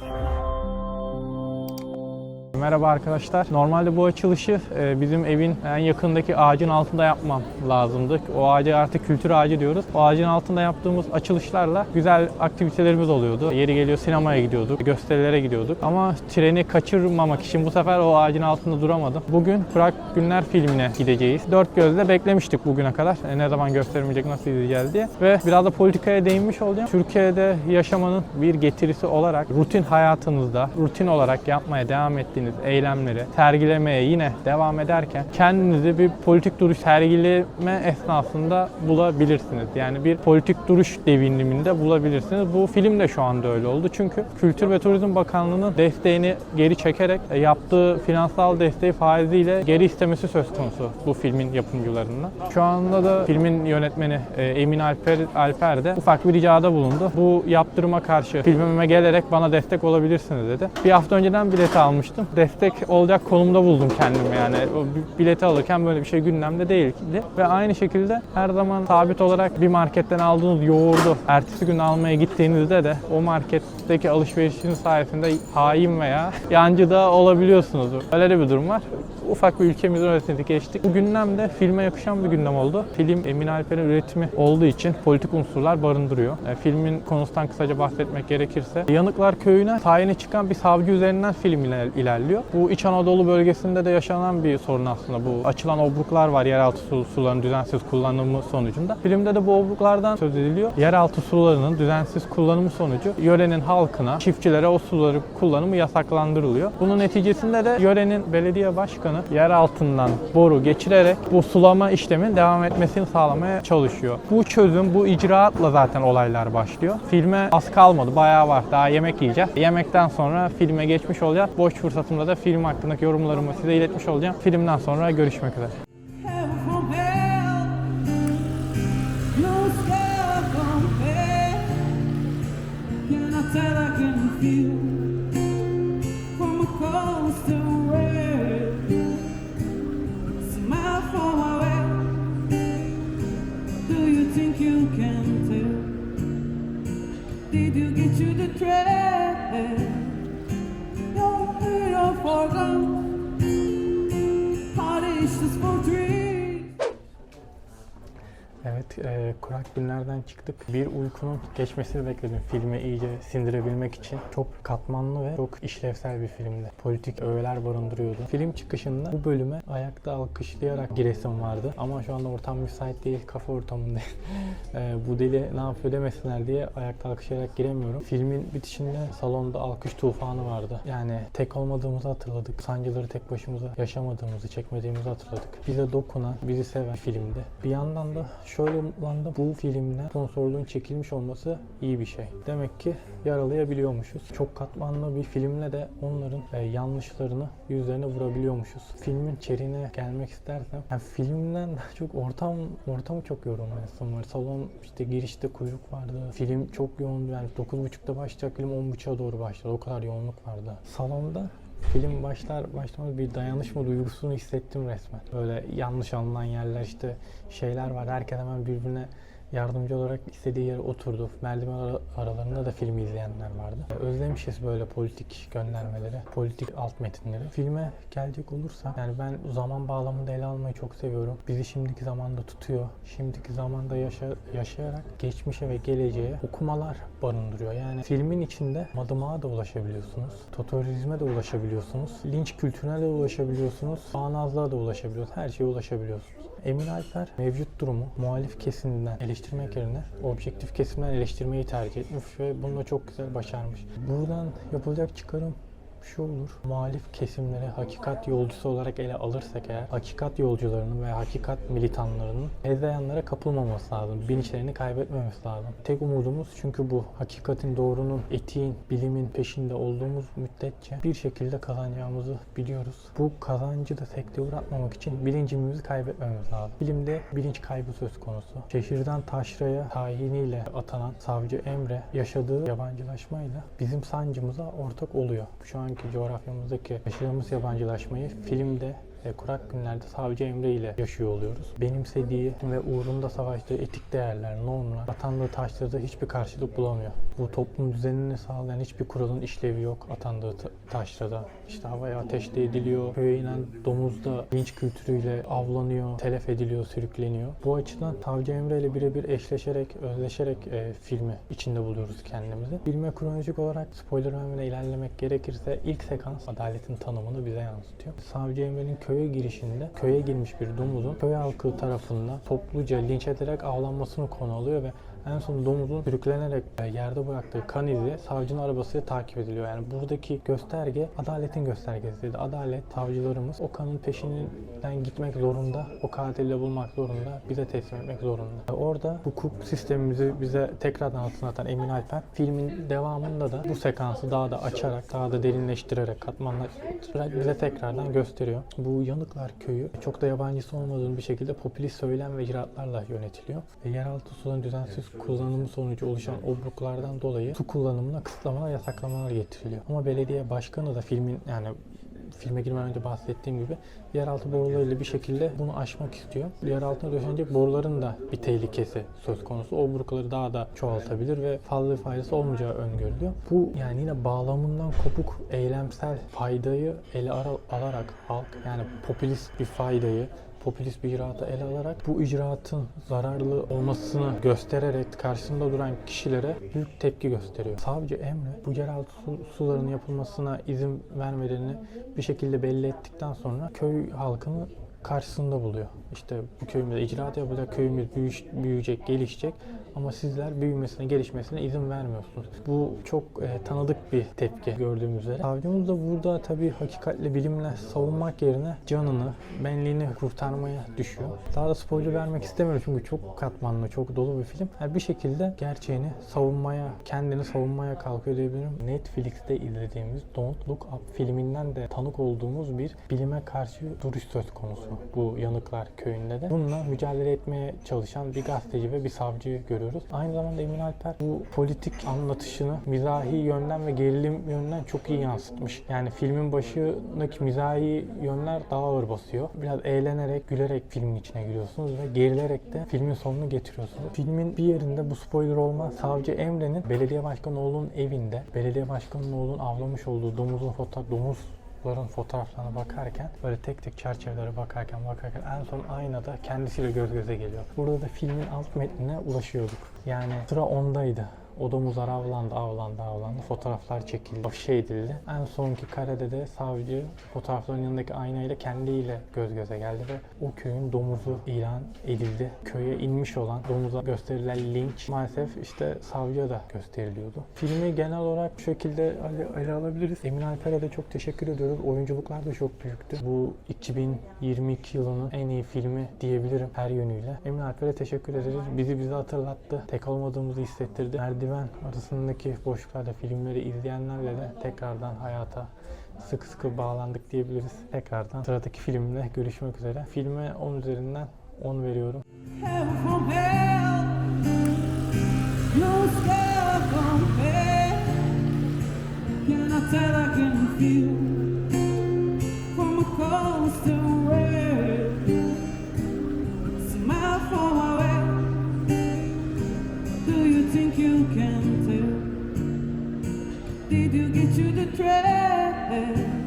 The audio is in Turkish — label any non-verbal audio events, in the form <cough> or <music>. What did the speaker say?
Bye. Merhaba arkadaşlar. Normalde bu açılışı e, bizim evin en yakındaki ağacın altında yapmam lazımdı. O ağacı artık kültür ağacı diyoruz. O ağacın altında yaptığımız açılışlarla güzel aktivitelerimiz oluyordu. Yeri geliyor sinemaya gidiyorduk, gösterilere gidiyorduk. Ama treni kaçırmamak için bu sefer o ağacın altında duramadım. Bugün Kurak Günler filmine gideceğiz. Dört gözle beklemiştik bugüne kadar. E, Ne zaman gösterilmeyecek, nasıl izleyeceğiz diye. Ve biraz da politikaya değinmiş olacağım. Türkiye'de yaşamanın bir getirisi olarak rutin hayatınızda rutin olarak yapmaya devam ettiğiniz eylemleri sergilemeye yine devam ederken kendinizi bir politik duruş sergileme esnasında bulabilirsiniz. Yani bir politik duruş deviniminde bulabilirsiniz. Bu film de şu anda öyle oldu. Çünkü Kültür ve Turizm Bakanlığı'nın desteğini geri çekerek e, yaptığı finansal desteği faiziyle geri istemesi söz konusu bu filmin yapımcılarından. Şu anda da filmin yönetmeni e, Emin Alper, Alper de ufak bir ricada bulundu. Bu yaptırıma karşı filmime gelerek bana destek olabilirsiniz dedi. Bir hafta önceden bileti almıştım. Destek olacak konumda buldum kendimi yani. O bi- bileti alırken böyle bir şey gündemde değildi. Ve aynı şekilde her zaman sabit olarak bir marketten aldığınız yoğurdu ertesi gün almaya gittiğinizde de o marketteki alışverişiniz sayesinde hain veya yancı da olabiliyorsunuz. Öyle bir durum var. Ufak bir ülkemizin ötesini geçtik. Bu gündem de filme yakışan bir gündem oldu. Film Emin Alper'in üretimi olduğu için politik unsurlar barındırıyor. E, filmin konusundan kısaca bahsetmek gerekirse Yanıklar Köyü'ne tayini çıkan bir savcı üzerinden film iler- ilerliyor. Bu İç Anadolu bölgesinde de yaşanan bir sorun aslında. Bu açılan obruklar var yeraltı su, sularının düzensiz kullanımı sonucunda. Filmde de bu obruklardan söz ediliyor. Yeraltı sularının düzensiz kullanımı sonucu yörenin halkına, çiftçilere o suları kullanımı yasaklandırılıyor. Bunun neticesinde de yörenin belediye başkanı yer altından boru geçirerek bu sulama işlemin devam etmesini sağlamaya çalışıyor. Bu çözüm, bu icraatla zaten olaylar başlıyor. Filme az kalmadı, bayağı var. Daha yemek yiyeceğiz. Yemekten sonra filme geçmiş olacağız. Boş fırsatımda da film hakkındaki yorumlarımı size iletmiş olacağım. Filmden sonra görüşmek üzere. Feel from a coast to to the trail. Evet, e, kurak günlerden çıktık. Bir uykunun geçmesini bekledim filmi iyice sindirebilmek için. Çok katmanlı ve çok işlevsel bir filmdi. Politik öğeler barındırıyordu. Film çıkışında bu bölüme ayakta alkışlayarak giresim vardı. Ama şu anda ortam müsait değil, kafa ortamındayım. <laughs> e, bu deli ne yapıyor demesinler diye ayakta alkışlayarak giremiyorum. Filmin bitişinde salonda alkış tufanı vardı. Yani tek olmadığımızı hatırladık. Sancıları tek başımıza yaşamadığımızı, çekmediğimizi hatırladık. Bize dokunan, bizi seven filmdi. Bir yandan da şöyle umutlandım. Bu filmden sponsorluğun çekilmiş olması iyi bir şey. Demek ki yaralayabiliyormuşuz. Çok katmanlı bir filmle de onların e, yanlışlarını yüzlerine vurabiliyormuşuz. Filmin içeriğine gelmek istersem, yani filmden daha çok ortam ortamı çok yorumlayasım var. Salon işte girişte kuyruk vardı. Film çok yoğundu yani 9.30'da başlayacak film 10.30'a doğru başladı. O kadar yoğunluk vardı. Salonda Film başlar başlamaz bir dayanışma duygusunu hissettim resmen. Böyle yanlış alınan yerler işte şeyler var. Herkes hemen birbirine yardımcı olarak istediği yere oturdu. Merdiven ara- aralarında da filmi izleyenler vardı. Özlemişiz böyle politik göndermeleri, politik alt metinleri. Filme gelecek olursa yani ben zaman bağlamında ele almayı çok seviyorum. Bizi şimdiki zamanda tutuyor. Şimdiki zamanda yaşa, yaşayarak geçmişe ve geleceğe okumalar barındırıyor. Yani filmin içinde madımağa da ulaşabiliyorsunuz. Totalitarizme de ulaşabiliyorsunuz. Linç kültürüne de ulaşabiliyorsunuz. Bağnazlığa da ulaşabiliyorsunuz. Her şeye ulaşabiliyorsunuz. Emin Alper mevcut durumu muhalif kesimden eleştirmek yerine objektif kesimden eleştirmeyi tercih etmiş ve bunu da çok güzel başarmış. Buradan yapılacak çıkarım şu olur. Muhalif kesimleri hakikat yolcusu olarak ele alırsak eğer hakikat yolcularının ve hakikat militanlarının hezeyanlara kapılmaması lazım. Bilinçlerini kaybetmemesi lazım. Tek umudumuz çünkü bu. Hakikatin, doğrunun, etiğin, bilimin peşinde olduğumuz müddetçe bir şekilde kazanacağımızı biliyoruz. Bu kazancı da sekteye uğratmamak için bilincimizi kaybetmemiz lazım. Bilimde bilinç kaybı söz konusu. Şehirden taşraya tayiniyle atanan savcı Emre yaşadığı yabancılaşmayla bizim sancımıza ortak oluyor. Şu anki coğrafyamızdaki yaşadığımız yabancılaşmayı filmde e, kurak günlerde Savcı Emre ile yaşıyor oluyoruz. Benimsediği ve uğrunda savaştığı etik değerler, normlar, atandığı taşlarda hiçbir karşılık bulamıyor. Bu toplum düzenini sağlayan hiçbir kuralın işlevi yok atandığı ta- taşrada. İşte havaya ateşte ediliyor, köye inen domuz da linç kültürüyle avlanıyor, telef ediliyor, sürükleniyor. Bu açıdan Savcı Emre ile birebir eşleşerek, özleşerek e, filmi içinde buluyoruz kendimizi. Filme kronolojik olarak spoiler vermeden ilerlemek gerekirse ilk sekans adaletin tanımını bize yansıtıyor. Savcı Emre'nin köye girişinde köye girmiş bir domuzun köy halkı tarafından topluca linç ederek avlanmasını konu alıyor ve en son domuzun sürüklenerek e, yerde bıraktığı kan izi savcının arabasıyla takip ediliyor. Yani buradaki gösterge adaletin göstergesiydi. Adalet, savcılarımız o kanın peşinden gitmek zorunda, o katili bulmak zorunda, bize teslim etmek zorunda. E, Orada hukuk sistemimizi bize tekrardan hatırlatan Emin Alper filmin devamında da bu sekansı daha da açarak, daha da derinleştirerek, katmanlaştırarak bize tekrardan gösteriyor. Bu Yanıklar Köyü çok da yabancısı olmadığın bir şekilde popülist söylem ve icraatlarla yönetiliyor. Ve yeraltı suların düzensiz kullanımı sonucu oluşan obruklardan dolayı su kullanımına kısıtlamalar, yasaklamalar getiriliyor. Ama belediye başkanı da filmin yani filme girmeden önce bahsettiğim gibi yeraltı borularıyla bir şekilde bunu aşmak istiyor. Yeraltına döşenecek boruların da bir tehlikesi söz konusu. O burukları daha da çoğaltabilir ve fazla faydası olmayacağı öngörülüyor. Bu yani yine bağlamından kopuk eylemsel faydayı ele ara- alarak halk yani popülist bir faydayı popülist bir icraatı ele alarak bu icraatın zararlı olmasını göstererek karşısında duran kişilere büyük tepki gösteriyor. Savcı Emre bu yeraltı su- sularının yapılmasına izin vermediğini bir şekilde belli ettikten sonra köy halkını karşısında buluyor. İşte bu köyümüzde icraat yapılacak, köyümüz büyüş- büyüyecek, gelişecek ama sizler büyümesine, gelişmesine izin vermiyorsunuz. Bu çok e, tanıdık bir tepki gördüğümüz üzere. Savcımız da burada tabii hakikatle bilimle savunmak yerine canını, benliğini kurtarmaya düşüyor. Daha da spoiler vermek istemiyorum çünkü çok katmanlı, çok dolu bir film. Yani bir şekilde gerçeğini savunmaya, kendini savunmaya kalkıyor diyebilirim. Netflix'te izlediğimiz Don't Look Up filminden de tanık olduğumuz bir bilime karşı duruş söz konusu bu Yanıklar köyünde de. Bununla mücadele etmeye çalışan bir gazeteci ve bir savcıyı görüyoruz. Aynı zamanda Emin Alper bu politik anlatışını mizahi yönden ve gerilim yönden çok iyi yansıtmış. Yani filmin başındaki mizahi yönler daha ağır basıyor. Biraz eğlenerek, gülerek filmin içine giriyorsunuz ve gerilerek de filmin sonunu getiriyorsunuz. Filmin bir yerinde bu spoiler olmaz. Savcı Emre'nin belediye başkanı oğlunun evinde, belediye başkanının oğlunun avlamış olduğu domuzun fotoğraf, domuz ların fotoğraflarına bakarken böyle tek tek çerçevelere bakarken bakarken en son aynada kendisiyle göz göze geliyor. Burada da filmin alt metnine ulaşıyorduk. Yani sıra ondaydı. O domuzlar avlandı, avlandı, avlandı. Fotoğraflar çekildi, afişe edildi. En sonki karede de savcı fotoğrafların yanındaki aynayla kendiyle göz göze geldi ve o köyün domuzu ilan edildi. Köye inmiş olan domuza gösterilen linç maalesef işte savcıya da gösteriliyordu. Filmi genel olarak bu şekilde ele, ele alabiliriz. Emin Alper'e de çok teşekkür ediyoruz. Oyunculuklar da çok büyüktü. Bu 2022 yılının en iyi filmi diyebilirim her yönüyle. Emin Alper'e teşekkür ederiz. Bizi bize hatırlattı. Tek olmadığımızı hissettirdi. Merdiven arasındaki boşluklarda filmleri izleyenlerle de tekrardan hayata sık sıkı bağlandık diyebiliriz. Tekrardan sıradaki filmle görüşmek üzere. Filme 10 üzerinden 10 veriyorum. Can I tell I can feel from a coast to the track.